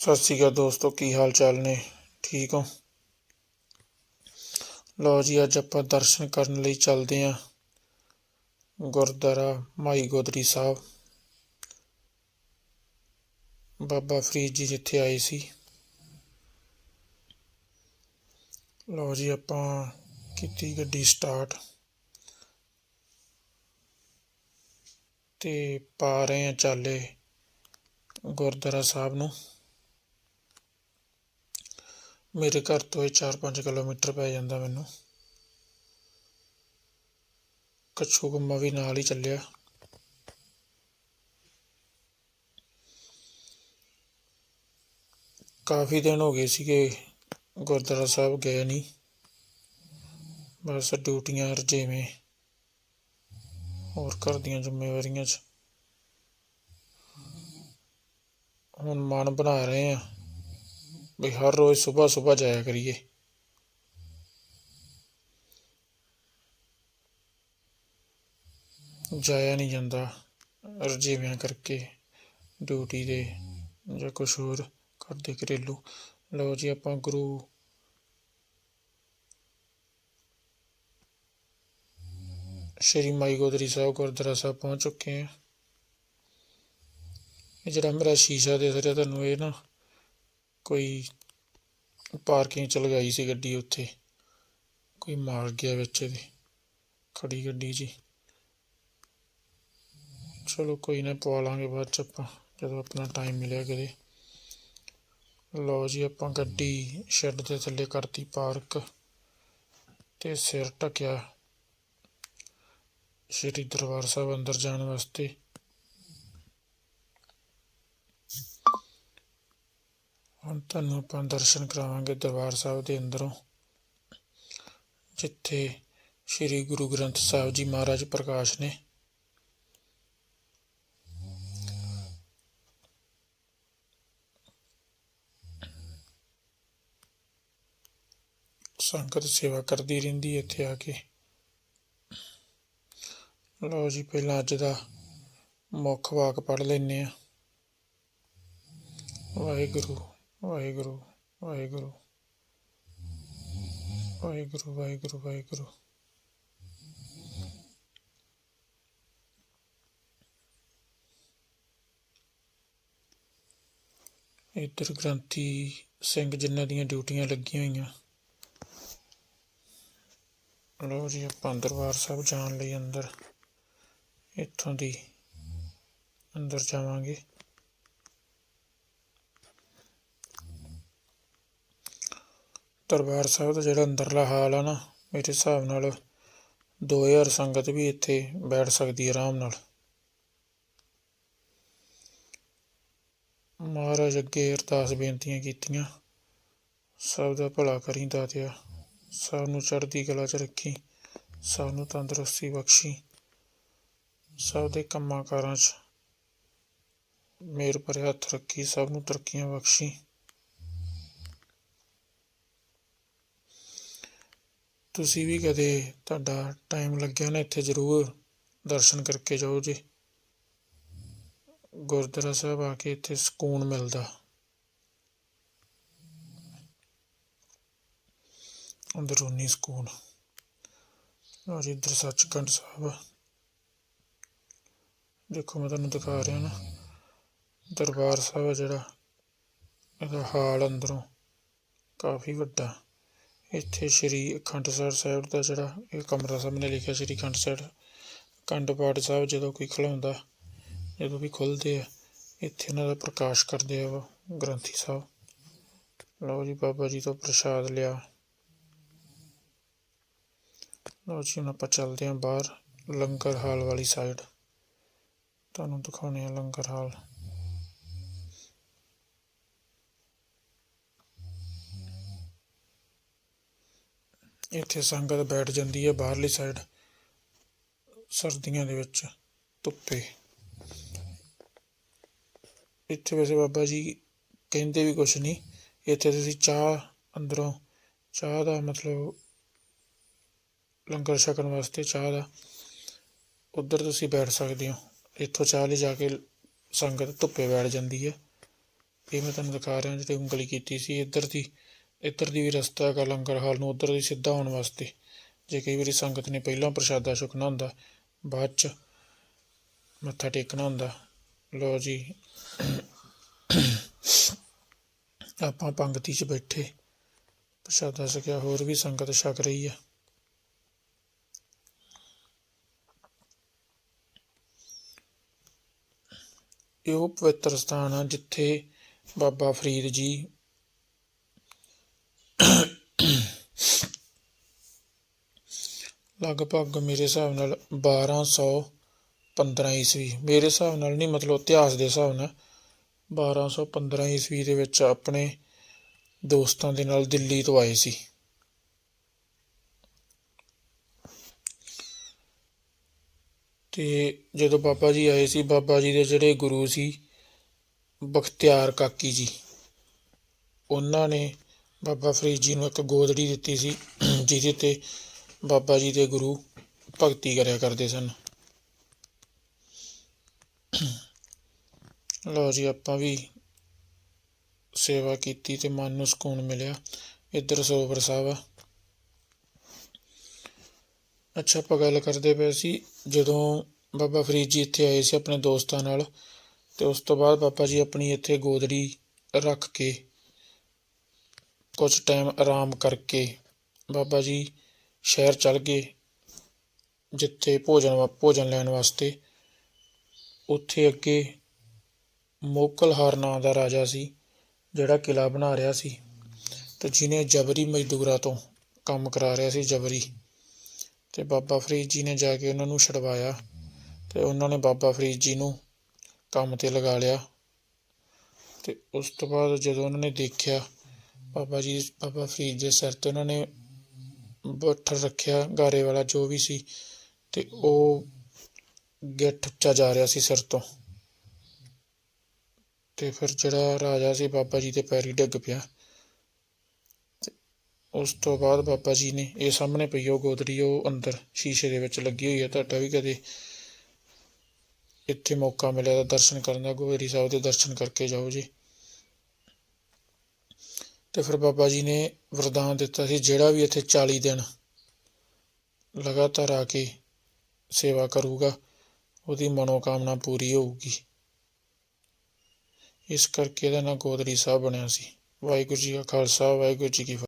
ਸਤਿ ਸ਼੍ਰੀ ਅਕਾਲ ਦੋਸਤੋ, ਕੀ ਹਾਲ ਚਾਲ ਨੇ? ਠੀਕ ਹੋ? ਲਓ ਜੀ, ਅੱਜ ਆਪਾਂ ਦਰਸ਼ਨ ਕਰਨ ਲਈ ਚੱਲਦੇ ਹਾਂ। ਗੁਰਦੁਆਰਾ ਮਾਈ ਗੋਦਰੀ ਸਾਹਿਬ। ਬਾਬਾ ਫਰੀਦ ਜੀ ਜਿੱਥੇ ਆਏ ਸੀ। ਲਓ ਜੀ, ਆਪਾਂ ਕੀਤੀ ਗੱਡੀ ਸਟਾਰਟ ਤੇ ਪਾ ਰਹੇ ਹਾਂ ਚਾਲੇ ਗੁਰਦੁਆਰਾ ਸਾਹਿਬ ਨੂੰ। ਮੇਰੇ ਘਰ ਤੋਂ ਇਹ 4-5 ਕਿਲੋਮੀਟਰ ਪੈ ਜਾਂਦਾ ਮੈਨੂੰ। ਕੱਛੂ ਗੁੰਮਾ ਵੀ ਨਾਲ ਹੀ ਚੱਲਿਆ। ਕਾਫੀ ਦਿਨ ਹੋ ਗਏ ਸੀਗੇ, ਗੁਰਦੁਆਰਾ ਸਾਹਿਬ ਗਏ ਨਹੀਂ। ਬਸ ਡਿਊਟੀਆਂ ਰਜੇਵੇਂ ਹੋਰ ਘਰ ਦੀਆਂ ਜ਼ਿੰਮੇਵਾਰੀਆਂ 'ਚ। ਹੁਣ ਮਨ ਬਣਾ ਰਹੇ ਆ ਵੀ ਹਰ ਰੋਜ਼ ਸਵੇਰ ਸਵੇਰ ਜਾਇਆ ਕਰੀਏ। ਜਾਇਆ ਨਹੀਂ ਜਾਂਦਾ ਰਜੀਵਿਆਂ ਕਰਕੇ ਡਿਊਟੀ ਦੇ ਜਾਂ ਕੁਝ ਹੋਰ ਕਰਦੇ ਘਰੇਲੂ। ਲਓ ਜੀ ਆਪਾਂ ਗੁਰੂ ਸ਼੍ਰੀ ਮਾਈ ਗੋਦਰੀ ਸਾਹਿਬ ਗੁਰਦੁਆਰਾ ਸਾਹਿਬ ਪਹੁੰਚ ਚੁੱਕੇ ਹਾਂ। ਇਹ ਜਿਹੜਾ ਮੇਰਾ ਸ਼ੀਸ਼ਾ ਦਿਖ ਰਿਹਾ ਤੁਹਾਨੂੰ ਇਹ ਨਾ ਕੋਈ ਪਾਰਕਿੰਗ ਚ ਲਗਾਈ ਸੀ ਗੱਡੀ ਉੱਥੇ। ਕੋਈ ਮਾਰ ਗਿਆ ਵਿੱਚ ਇਹਦੇ। ਖੜੀ ਗੱਡੀ ਜੀ। ਚਲੋ ਕੋਈ ਨਾ, ਪਵਾ ਲਾਂਗੇ ਬਾਅਦ ਚ ਆਪਾਂ, ਜਦੋਂ ਆਪਣਾ ਟਾਈਮ ਮਿਲਿਆ ਕਦੇ ਲਓ ਜੀ, ਆਪਾਂ ਗੱਡੀ ਸ਼ੈੱਡ ਦੇ ਥੱਲੇ ਕਰਤੀ ਪਾਰਕ ਤੇ ਸਿਰ ਢਕਿਆ। ਸ਼੍ਰੀ ਦਰਬਾਰ ਸਾਹਿਬ ਅੰਦਰ ਜਾਣ ਵਾਸਤੇ। ਹੁਣ ਤੁਹਾਨੂੰ ਆਪਾਂ ਦਰਸ਼ਨ ਕਰਾਵਾਂਗੇ ਦਰਬਾਰ ਸਾਹਿਬ ਦੇ ਅੰਦਰੋਂ, ਜਿੱਥੇ ਸ੍ਰੀ ਗੁਰੂ ਗ੍ਰੰਥ ਸਾਹਿਬ ਜੀ ਮਹਾਰਾਜ ਪ੍ਰਕਾਸ਼ ਨੇ। ਸੰਗਤ ਸੇਵਾ ਕਰਦੀ ਰਹਿੰਦੀ ਇੱਥੇ ਆ ਕੇ। ਲਓ ਜੀ, ਪਹਿਲਾਂ ਅੱਜ ਦਾ ਮੁੱਖ ਵਾਕ ਪੜ੍ਹ ਲੈਨੇ ਆ ਵਾਹਿਗੁਰੂ। ਵਾਹਿਗੁਰੂ ਵਾਹਿਗੁਰੂ। ਵਾਹਿਗੁਰੂ ਵਾਹਿਗੁਰੂ ਵਾਹਿਗੁਰੂ। ਇੱਧਰ ਗ੍ਰੰਥੀ ਸਿੰਘ ਜਿਨ੍ਹਾਂ ਦੀਆਂ ਡਿਊਟੀਆਂ ਲੱਗੀਆਂ ਹੋਈਆਂ। ਲਓ ਜੀ, ਆਪਾਂ ਦਰਬਾਰ ਸਾਹਿਬ ਜਾਣ ਲਈ ਅੰਦਰ, ਇੱਥੋਂ ਦੀ ਅੰਦਰ ਜਾਵਾਂਗੇ। ਦਰਬਾਰ ਸਾਹਿਬ ਦਾ ਜਿਹੜਾ ਅੰਦਰਲਾ ਹਾਲ ਆ ਨਾ, ਮੇਰੇ ਹਿਸਾਬ ਨਾਲ 2000 ਸੰਗਤ ਵੀ ਇੱਥੇ ਬੈਠ ਸਕਦੀ ਹੈ ਆਰਾਮ ਨਾਲ। ਮਹਾਰਾਜ ਅੱਗੇ ਅਰਦਾਸ ਬੇਨਤੀਆਂ ਕੀਤੀਆਂ, ਸਭ ਦਾ ਭਲਾ ਕਰੀ ਦਾਤਿਆ ਸਭ ਨੂੰ ਚੜ੍ਹਦੀ ਕਲਾ 'ਚ ਰੱਖੀ, ਸਭ ਨੂੰ ਤੰਦਰੁਸਤੀ ਬਖਸ਼ੀ, ਸਭ ਦੇ ਕੰਮਾਂ ਕਾਰਾਂ 'ਚ ਮੇਰ ਭਰੇ ਹੱਥ ਰੱਖੀ, ਸਭ ਨੂੰ ਤਰੱਕੀਆਂ ਬਖਸ਼ੀ। ਤੁਸੀਂ ਵੀ ਕਦੇ ਤੁਹਾਡਾ ਟਾਈਮ ਲੱਗਿਆ ਨਾ ਇੱਥੇ ਜ਼ਰੂਰ ਦਰਸ਼ਨ ਕਰਕੇ ਜਾਓ ਜੀ। ਗੁਰਦੁਆਰਾ ਸਾਹਿਬ ਆ ਕੇ ਇੱਥੇ ਸਕੂਨ ਮਿਲਦਾ। ਅੰਦਰੂਨੀ ਸਕੂਨ। ਔਰ ਇੱਧਰ ਸੱਚਖੰਡ ਸਾਹਿਬ। ਦੇਖੋ ਮੈਂ ਤੁਹਾਨੂੰ ਦਿਖਾ ਰਿਹਾ ਨਾ। ਦਰਬਾਰ ਸਾਹਿਬ ਆ ਜਿਹੜਾ, ਇਹਦਾ ਹਾਲ ਅੰਦਰੋਂ ਕਾਫੀ ਵੱਡਾ। ਇੱਥੇ ਸ਼੍ਰੀ ਅਖੰਡਸਰ ਸਾਹਿਬ ਦਾ ਜਿਹੜਾ ਇਹ ਕਮਰਾ ਸਾਹਮਣੇ ਲਿਖਿਆ, ਸ਼੍ਰੀ ਅਖੰਡ ਸਾਹਿਬ ਅਖੰਡ ਪਾਠ ਸਾਹਿਬ ਜਦੋਂ ਕੋਈ ਖਲਾਉਂਦਾ ਜਦੋਂ ਵੀ ਖੁੱਲਦੇ ਆ, ਇੱਥੇ ਇਹਨਾਂ ਦਾ ਪ੍ਰਕਾਸ਼ ਕਰਦੇ ਆ ਉਹ ਗ੍ਰੰਥੀ ਸਾਹਿਬ। ਲਓ ਜੀ ਬਾਬਾ ਜੀ ਤੋਂ ਪ੍ਰਸ਼ਾਦ ਲਿਆ। ਲਓ ਜੀ ਹੁਣ ਆਪਾਂ ਚੱਲਦੇ ਹਾਂ ਬਾਹਰ ਲੰਗਰ ਹਾਲ ਵਾਲੀ ਸਾਈਡ ਤੁਹਾਨੂੰ ਦਿਖਾਉਣੇ ਆ ਲੰਗਰ ਹਾਲ। ਇੱਥੇ ਸੰਗਤ ਬੈਠ ਜਾਂਦੀ ਹੈ ਬਾਹਰਲੀ ਸਾਈਡ ਸਰਦੀਆਂ ਦੇ ਵਿੱਚ ਧੁੱਪੇ। ਇੱਥੇ ਵੈਸੇ ਬਾਬਾ ਜੀ ਕਹਿੰਦੇ ਵੀ ਕੁਛ ਨਹੀਂ ਇੱਥੇ ਤੁਸੀਂ ਚਾਹ ਅੰਦਰੋਂ, ਚਾਹ ਦਾ ਮਤਲਬ ਲੰਗਰ ਛਕਣ ਵਾਸਤੇ ਚਾਹ ਦਾ, ਉੱਧਰ ਤੁਸੀਂ ਬੈਠ ਸਕਦੇ ਹੋ। ਇੱਥੋਂ ਚਾਹ ਲਈ ਜਾ ਕੇ ਸੰਗਤ ਧੁੱਪੇ ਬੈਠ ਜਾਂਦੀ ਹੈ। ਇਹ ਮੈਂ ਤੁਹਾਨੂੰ ਦਿਖਾ ਰਿਹਾ, ਜਿਹੜੀ ਉਂਗਲੀ ਕੀਤੀ ਸੀ, ਇੱਧਰ ਦੀ ਇੱਧਰ ਦੀ ਵੀ ਰਸਤਾ ਹੈਗਾ ਲੰਗਰ ਹਾਲ ਨੂੰ, ਉੱਧਰ ਦੀ ਸਿੱਧਾ ਹੋਣ ਵਾਸਤੇ। ਜੇ ਕਈ ਵਾਰੀ ਸੰਗਤ ਨੇ ਪਹਿਲਾਂ ਪ੍ਰਸ਼ਾਦਾ ਛਕਣਾ ਹੁੰਦਾ, ਬਾਅਦ ਚ ਮੱਥਾ ਟੇਕਣਾ ਹੁੰਦਾ। ਲੋ ਜੀ। ਆਪਾਂ ਪੰਗਤੀ 'ਚ ਬੈਠੇ। ਪ੍ਰਸ਼ਾਦਾ ਛਕਿਆ, ਹੋਰ ਵੀ ਸੰਗਤ ਛਕ ਰਹੀ ਆ। ਇਹ ਉਹ ਪਵਿੱਤਰ ਸਥਾਨ ਆ ਜਿੱਥੇ ਬਾਬਾ ਫਰੀਦ ਜੀ ਲਗਭਗ ਮੇਰੇ ਹਿਸਾਬ ਨਾਲ 1215 ਈਸਵੀ, ਮੇਰੇ ਹਿਸਾਬ ਨਾਲ ਨਹੀਂ, ਮਤਲਬ ਇਤਿਹਾਸ ਦੇ ਹਿਸਾਬ ਨਾਲ 1215 ਈਸਵੀ ਦੇ ਵਿੱਚ ਆਪਣੇ ਦੋਸਤਾਂ ਦੇ ਨਾਲ ਦਿੱਲੀ ਤੋਂ ਆਏ ਸੀ। ਤੇ ਜਦੋਂ ਬਾਬਾ ਜੀ ਆਏ ਸੀ, ਬਾਬਾ ਜੀ ਦੇ ਜਿਹੜੇ ਗੁਰੂ ਸੀ, ਬਖਤਿਆਰ ਕਾਕੀ ਜੀ, ਉਹਨਾਂ ਨੇ ਬਾਬਾ ਫਰੀਦ ਜੀ ਨੂੰ ਇੱਕ ਗੋਦੜੀ ਦਿੱਤੀ ਸੀ, ਜਿਹਦੇ ਤੇ ਬਾਬਾ ਜੀ ਦੇ ਗੁਰੂ ਭਗਤੀ ਕਰਿਆ ਕਰਦੇ ਸਨ। ਲਓ ਜੀ, ਆਪਾਂ ਵੀ ਸੇਵਾ ਕੀਤੀ ਤੇ ਮਨ ਨੂੰ ਸਕੂਨ ਮਿਲਿਆ। ਇੱਧਰ ਸਰੋਵਰ ਸਾਹਿਬ ਆ। ਅੱਛਾ, ਆਪਾਂ ਗੱਲ ਕਰਦੇ ਪਏ ਸੀ, ਜਦੋਂ ਬਾਬਾ ਫਰੀਦ ਜੀ ਇੱਥੇ ਆਏ ਸੀ ਆਪਣੇ ਦੋਸਤਾਂ ਨਾਲ, ਤੇ ਉਸ ਤੋਂ ਬਾਅਦ ਬਾਬਾ ਜੀ ਆਪਣੀ ਇੱਥੇ ਗੋਦੜੀ ਰੱਖ ਕੇ ਕੁਝ ਟਾਈਮ ਆਰਾਮ ਕਰਕੇ ਬਾਬਾ ਜੀ ਸ਼ਹਿਰ ਚੱਲ ਗਏ, ਜਿੱਥੇ ਭੋਜਨ ਵਾ- ਭੋਜਨ ਲੈਣ ਵਾਸਤੇ, ਉੱਥੇ ਅੱਗੇ ਮੋਕਲਹਾਰ ਨਾਂ ਦਾ ਰਾਜਾ ਸੀ, ਜਿਹੜਾ ਕਿਲਾ ਬਣਾ ਰਿਹਾ ਸੀ ਤੇ ਜਿਹਨੇ ਜਬਰੀ ਮਜ਼ਦੂਰਾਂ ਤੋਂ ਕੰਮ ਕਰਾ ਰਿਹਾ ਸੀ, ਜਬਰੀ। ਤੇ ਬਾਬਾ ਫਰੀਦ ਜੀ ਨੇ ਜਾ ਕੇ ਉਹਨਾਂ ਨੂੰ ਛਡਵਾਇਆ ਤੇ ਉਹਨਾਂ ਨੇ ਬਾਬਾ ਫਰੀਦ ਜੀ ਨੂੰ ਕੰਮ ਤੇ ਲਗਾ ਲਿਆ। ਤੇ ਉਸ ਤੋਂ ਬਾਅਦ ਜਦੋਂ ਉਹਨਾਂ ਨੇ ਦੇਖਿਆ, ਬਾਬਾ ਜੀ ਬਾਬਾ ਫਰੀਦ ਦੇ ਸਿਰ ਤੇ ਉਹਨਾਂ ਨੇ ਬੱਠਲ ਰੱਖਿਆ ਗਾਰੇ ਵਾਲਾ ਜੋ ਵੀ ਸੀ ਤੇ ਉਹ ਗਿੱਠ ਉੱਚਾ ਜਾ ਰਿਹਾ ਸੀ ਸਿਰ ਤੋਂ। ਤੇ ਫਿਰ ਜਿਹੜਾ ਰਾਜਾ ਸੀ ਬਾਬਾ ਜੀ ਦੇ ਪੈਰੀ ਡਿੱਗ ਪਿਆ। ਤੇ ਉਸ ਤੋਂ ਬਾਅਦ ਬਾਬਾ ਜੀ ਨੇ ਇਹ ਸਾਹਮਣੇ ਪਈ ਉਹ ਗੋਦੜੀ, ਉਹ ਅੰਦਰ ਸ਼ੀਸ਼ੇ ਦੇ ਵਿੱਚ ਲੱਗੀ ਹੋਈ ਹੈ। ਤੁਹਾਡਾ ਵੀ ਕਦੇ ਇੱਥੇ ਮੌਕਾ ਮਿਲਿਆ ਤਾਂ ਦਰਸ਼ਨ ਕਰਨ ਦਾ, ਗੋਦੜੀ ਸਾਹਿਬ ਦੇ ਦਰਸ਼ਨ ਕਰਕੇ ਜਾਓ ਜੀ। ਤੇ ਫਿਰ ਬਾਬਾ ਜੀ ਨੇ ਵਰਦਾਨ ਦਿੱਤਾ ਸੀ, ਜਿਹੜਾ ਵੀ ਇੱਥੇ 40 ਦਿਨ ਲਗਾਤਾਰ ਆ ਕੇ ਸੇਵਾ ਕਰੂਗਾ, ਉਹਦੀ ਮਨੋਕਾਮਨਾ ਪੂਰੀ ਹੋਊਗੀ। ਇਸ ਕਰਕੇ ਇਹਦਾ ਨਾਂ ਗੋਦਰੀ ਸਾਹਿਬ ਬਣਿਆ ਸੀ। ਵਾਹਿਗੁਰੂ ਜੀ ਕਾ ਖਾਲਸਾ, ਵਾਹਿਗੁਰੂ ਜੀ ਕੀ ਫਤਿਹ।